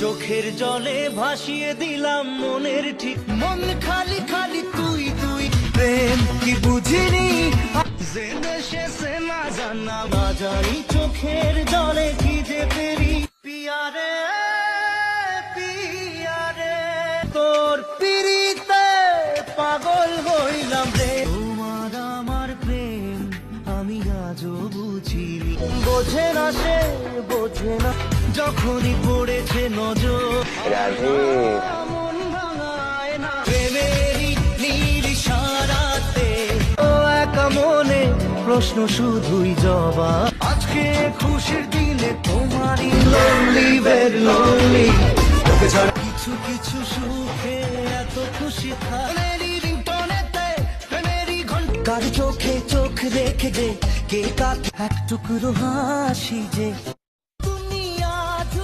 চোখের জলে ভাসিয়ে দিলাম মনের ঠিক। মন খালি খালি তুই তুই। প্রেম কি বুঝিনি? জেনে শেষে না জানা। চোখের জলে কি যে পেরি পিয়ারে পিয়ারে, তোর পিরিতে পাগল হইলাম রে। তোমার আমার প্রেম, আমি আজও বুঝিনি। বোঝে না সে, বোঝে না যখনই পড়েছে নজর মন প্রেমেরই নীল ইশারাতে। ও একা মনে প্রশ্ন শুধুই জবাব। আজকে খুশির দিনে তোমারই লোনলি বের লোনলি তোকে ছাড়া কিছু কিছু সুখে এত খুশি ঘণ্টা। কার চোখে চোখ রেখে যে কে কাক এক টুকরো হাসি যে